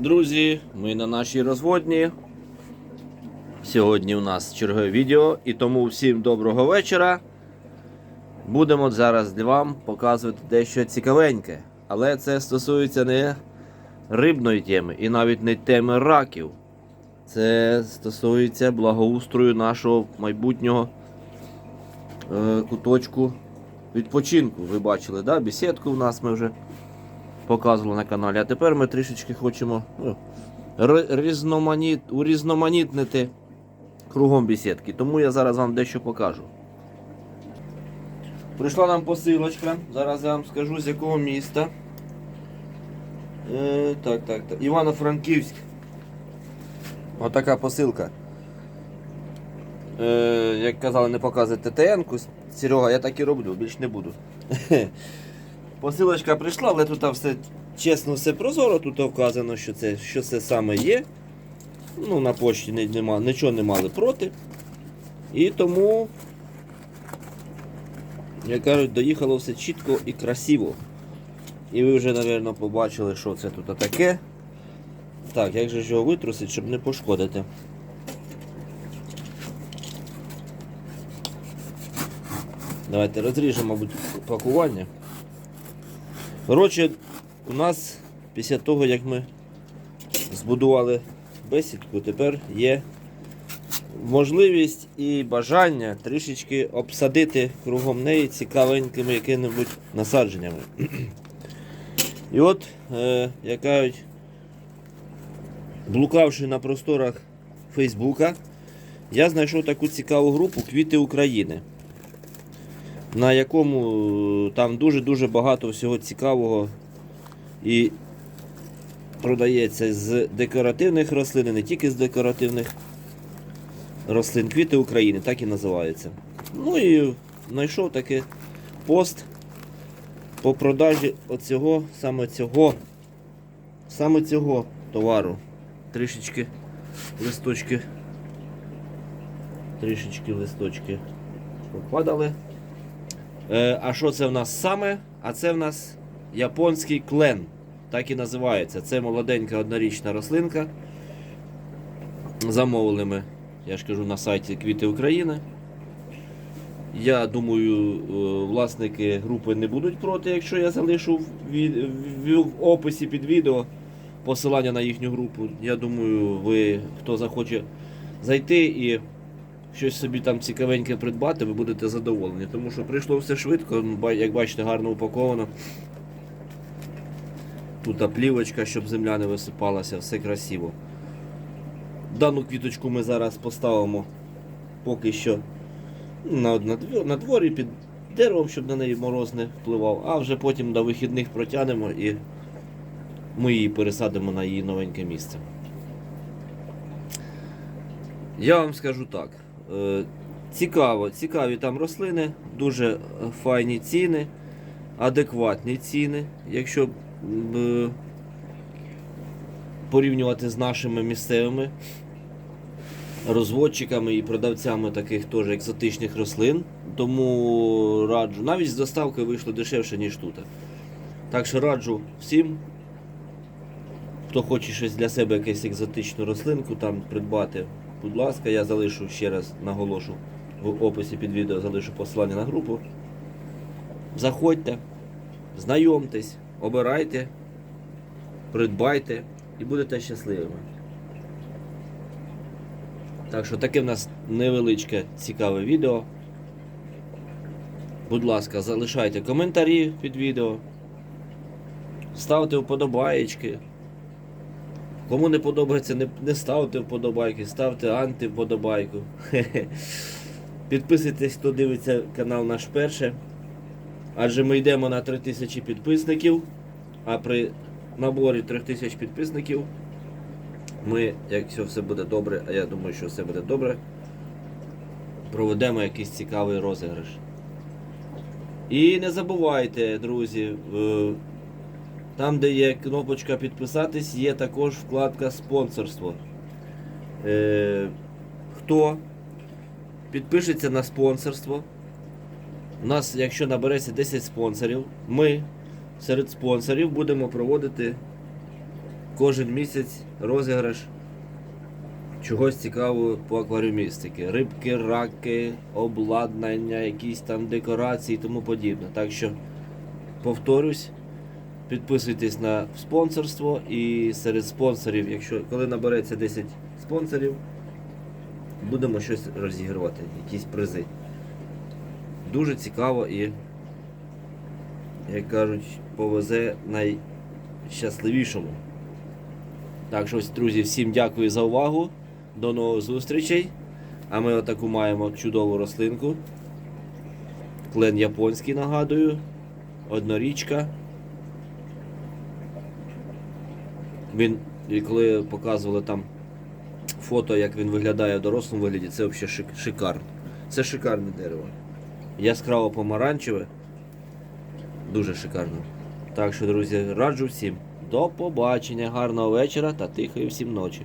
Друзі, ми на нашій розводні. Сьогодні у нас чергове відео, і тому всім доброго вечора. Будемо зараз для вам показувати дещо цікавеньке. Але це стосується не рибної теми і навіть не теми раків. Це стосується благоустрою нашого майбутнього е, куточку відпочинку. Ви бачили, да? бесідку в нас ми вже показували на каналі. А тепер ми трішечки хочемо ну, різноманіт, урізноманітнити кругом бесідки. Тому я зараз вам дещо покажу. Прийшла нам посилочка. Зараз я вам скажу з якого міста. Е, так, так, так. Івано-Франківськ. Отака посилка. Е, як казали, не показуйте ТН-ку. Серега, я так і роблю, більш не буду. Посилочка прийшла, але тут все чесно, все прозоро, тут вказано, що це, що це саме є. Ну, на почті не, нема, нічого не мали проти. І тому, як кажуть, доїхало все чітко і красиво. І ви вже, мабуть, побачили, що це тут таке. Так, як же ж його витрусити, щоб не пошкодити. Давайте розріжемо, мабуть, пакування. Коротше, у нас після того, як ми збудували бесідку, тепер є можливість і бажання трішечки обсадити кругом неї цікавенькими якими-небудь насадженнями. І от, е, як кажуть, блукавши на просторах Фейсбука, я знайшов таку цікаву групу Квіти України на якому е, там дуже-дуже багато всього цікавого і продається з декоративних рослин, не тільки з декоративних рослин. Квіти України, так і називаються. Ну і знайшов такий пост по продажі оцього, саме цього, саме цього товару. Трішечки листочки, трішечки листочки попадали. Е, а що це в нас саме? А це в нас японський клен. Так і називається. Це молоденька однорічна рослинка. Замовили ми, я ж кажу, на сайті Квіти України. Я думаю, е, власники групи не будуть проти, якщо я залишу в, описі під відео посилання на їхню групу. Я думаю, ви, хто захоче зайти і щось собі там цікавеньке придбати, ви будете задоволені. Тому що прийшло все швидко, як бачите, гарно упаковано. Тут плівочка, щоб земля не висипалася, все красиво. Дану квіточку ми зараз поставимо поки що на, на, на дворі під деревом, щоб на неї мороз не впливав, а вже потім до вихідних протягнемо і ми її пересадимо на її новеньке місце. Я вам скажу так. Е, Цікаво, цікаві там рослини, дуже е, файні ціни, адекватні ціни. Якщо е, порівнювати з нашими місцевими розводчиками і продавцями таких теж екзотичних рослин, тому раджу. Навіть з доставкою вийшло дешевше, ніж тут. Так що раджу всім, хто хоче щось для себе якусь екзотичну рослинку там придбати. Будь ласка, я залишу ще раз наголошу в описі під відео залишу посилання на групу. Заходьте, знайомтесь, обирайте, придбайте і будете щасливими. Так що таке в нас невеличке цікаве відео. Будь ласка, залишайте коментарі під відео, ставте вподобаєчки. Кому не подобається, не, не ставте вподобайки, ставте антивподобайку. Підписуйтесь, хто дивиться канал наш перше. Адже ми йдемо на 3000 підписників. А при наборі 3000 підписників ми, якщо все буде добре, а я думаю, що все буде добре, проведемо якийсь цікавий розіграш. І не забувайте, друзі, там, де є кнопочка підписатись, є також вкладка спонсорство. Е, хто підпишеться на спонсорство, у нас, якщо набереться 10 спонсорів, ми серед спонсорів будемо проводити кожен місяць розіграш чогось цікавого по акваріумістики. Рибки, раки, обладнання, якісь там декорації і тому подібне. Так що повторюсь, підписуйтесь на спонсорство і серед спонсорів, якщо коли набереться 10 спонсорів, будемо щось розігрувати, якісь призи. Дуже цікаво і, як кажуть, повезе найщасливішому. Так що, ось, друзі, всім дякую за увагу. До нових зустрічей. А ми отаку маємо чудову рослинку. Клен японський, нагадую. Однорічка. Він, коли показували там фото, як він виглядає в дорослому вигляді, це взагалі шикарно. Це шикарне дерево. Яскраво помаранчеве. Дуже шикарно. Так що, друзі, раджу всім. До побачення, гарного вечора та тихої всім ночі.